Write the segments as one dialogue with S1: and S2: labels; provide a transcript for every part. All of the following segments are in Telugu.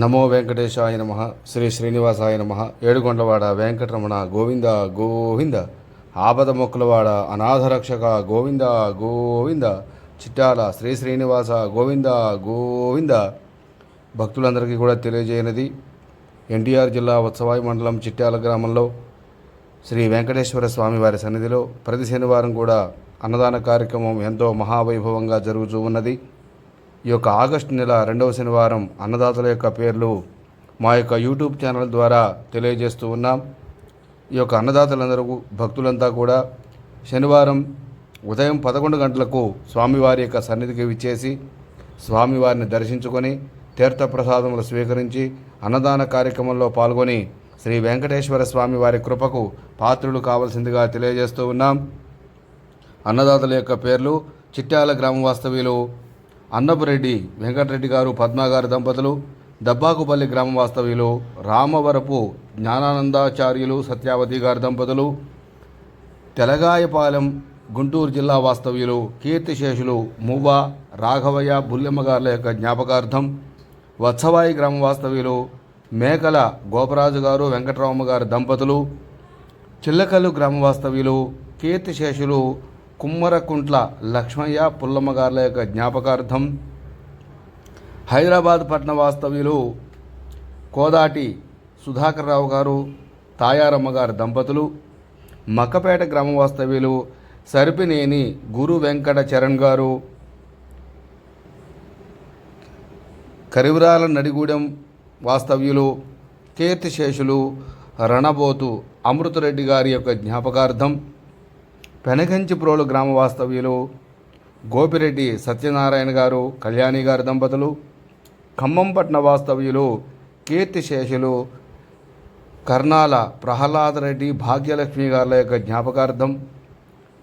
S1: నమో వెంకటేశాయ నమ. శ్రీ శ్రీనివాసాయ నమ. ఏడుగొండవాడ వెంకటరమణ గోవింద గోవింద. ఆపద మొక్కులవాడ అనాథరక్షక గోవింద గోవింద. చిట్టాల శ్రీ శ్రీనివాస గోవింద గోవింద. భక్తులందరికీ కూడా తెలియజేయనది. ఎన్టీఆర్ జిల్లా ఉత్సవాయి మండలం చిట్టాల గ్రామంలో శ్రీ వెంకటేశ్వర స్వామి వారి సన్నిధిలో ప్రతి శనివారం కూడా అన్నదాన కార్యక్రమం ఎంతో మహావైభవంగా జరుగుతూ ఉన్నది. ఈ యొక్క ఆగస్టు నెల రెండవ శనివారం అన్నదాతల యొక్క పేర్లు మా యొక్క యూట్యూబ్ ఛానల్ ద్వారా తెలియజేస్తూ ఉన్నాం. ఈ యొక్క అన్నదాతలందరూ భక్తులంతా కూడా శనివారం ఉదయం పదకొండు గంటలకు స్వామివారి యొక్క సన్నిధికి విచ్చేసి స్వామివారిని దర్శించుకొని తీర్థప్రసాదములు స్వీకరించి అన్నదాన కార్యక్రమంలో పాల్గొని శ్రీ వెంకటేశ్వర స్వామి వారి కృపకు పాత్రులు కావాల్సిందిగా తెలియజేస్తూ ఉన్నాం. అన్నదాతల యొక్క పేర్లు చిట్యాల గ్రామ వాస్తవ్యులు అన్నపురెడ్డి వెంకటరెడ్డి గారు పద్మాగారి దంపతులు దబ్బాకుపల్లి గ్రామ వాస్తవ్యులు రామవరపు జ్ఞానానందాచార్యులు సత్యావతి గారి దంపతులు తెలగాయపాలెం గుంటూరు జిల్లా వాస్తవ్యులు కీర్తిశేషులు మువ్వ రాఘవయ్య బుల్లెమ్మ గారుల యొక్క జ్ఞాపకార్థం వత్సవాయి గ్రామ వాస్తవ్యులు మేకల గోపరాజు గారు వెంకటరామ గారి దంపతులు చిల్లకల్లు గ్రామ వాస్తవ్యులు కీర్తిశేషులు కుమ్మరకుంట్ల లక్ష్మయ్య పుల్లమ్మ గారుల యొక్క జ్ఞాపకార్థం హైదరాబాద్ పట్టణ వాస్తవ్యులు కోదాటి సుధాకర్రావు గారు తాయారమ్మ గారి దంపతులు మక్కపేట గ్రామ వాస్తవ్యులు సరిపినేని గురు వెంకట చరణ్ గారు కరివిరాల నడిగూడెం వాస్తవ్యులు కీర్తిశేషులు రణబోతు అమృతరెడ్డి గారి యొక్క జ్ఞాపకార్థం పెనగంచిప్రోలు గ్రామ వాస్తవ్యులు గోపిరెడ్డి సత్యనారాయణ గారు కళ్యాణి గారి దంపతులు ఖమ్మంపట్న వాస్తవ్యులు కీర్తిశేషులు కర్నాల ప్రహ్లాదరెడ్డి భాగ్యలక్ష్మి గారుల యొక్క జ్ఞాపకార్థం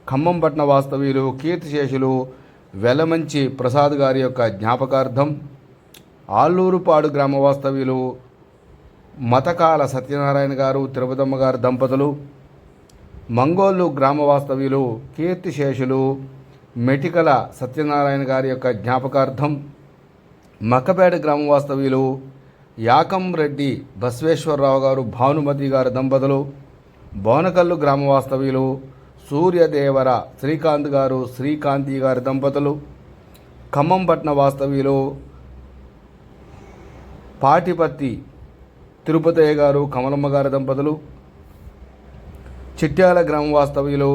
S1: ఖమ్మంపట్న వాస్తవ్యులు కీర్తిశేషులు వెలమంచి ప్రసాద్ గారి యొక్క జ్ఞాపకార్థం ఆలూరుపాడు గ్రామ వాస్తవ్యులు మతకాల సత్యనారాయణ గారు తిరుపతమ్మ గారి దంపతులు మంగోళ్ళు గ్రామ వాస్తవ్యులు కీర్తిశేషులు మెటికల సత్యనారాయణ గారి యొక్క జ్ఞాపకార్థం మక్కపేట గ్రామ వాస్తవ్యులు యాకం రెడ్డి బసవేశ్వరరావు గారు భానుమతి గారి దంపతులు బోనకల్లు గ్రామ వాస్తవ్యులు సూర్యదేవర శ్రీకాంత్ గారు శ్రీకాంతి గారి దంపతులు ఖమ్మంపట్న వాస్తవ్యులు పాటిపత్తి తిరుపతయ్య గారు కమలమ్మ గారి దంపతులు చిట్యాల గ్రామ వాస్తవ్యులు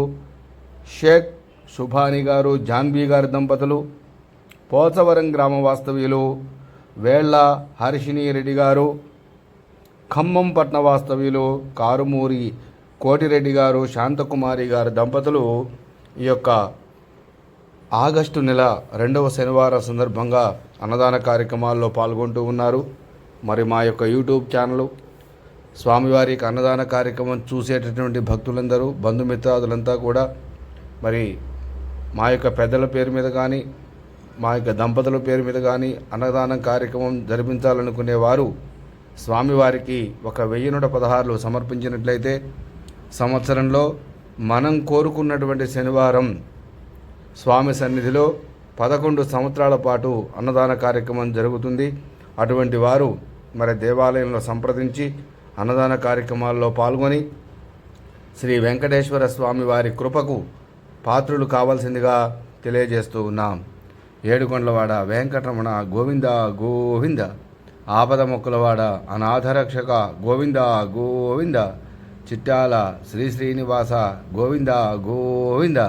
S1: షేక్ సుభాని గారు జాన్బీ గారి దంపతులు పోచవరం గ్రామ వాస్తవ్యులు వేళ్ళ హర్షిణి రెడ్డి గారు ఖమ్మం పట్న వాస్తవ్యులు కారుమూరి కోటిరెడ్డి గారు శాంతకుమారి గారి దంపతులు ఈ యొక్క ఆగస్టు నెల రెండవ శనివారం సందర్భంగా అన్నదాన కార్యక్రమాల్లో పాల్గొంటూ ఉన్నారు. మరి మా యొక్క యూట్యూబ్ ఛానల్ స్వామివారికి అన్నదాన కార్యక్రమం చూసేటటువంటి భక్తులందరూ బంధుమిత్రాదులంతా కూడా మరి మా యొక్క పెద్దల పేరు మీద కానీ మా యొక్క దంపతుల పేరు మీద కానీ అన్నదానం కార్యక్రమం జరిపించాలనుకునే వారు స్వామివారికి ఒక వెయ్యి నూట పదహారులు సమర్పించినట్లయితే సంవత్సరంలో మనం కోరుకున్నటువంటి శనివారం స్వామి సన్నిధిలో పదకొండు సంవత్సరాల పాటు అన్నదాన కార్యక్రమం జరుగుతుంది. అటువంటి వారు మరి దేవాలయంలో సంప్రదించి అన్నదాన కార్యక్రమాల్లో పాల్గొని శ్రీ వెంకటేశ్వర స్వామి వారి కృపకు పాత్రులు కావాల్సిందిగా తెలియజేస్తూ ఉన్నాం. ఏడుకొండలవాడ వెంకటరమణ గోవింద గోవింద ఆపద మొక్కలవాడ అనాథరక్షక గోవింద గోవింద చిట్టాల శ్రీ శ్రీనివాస గోవింద గోవింద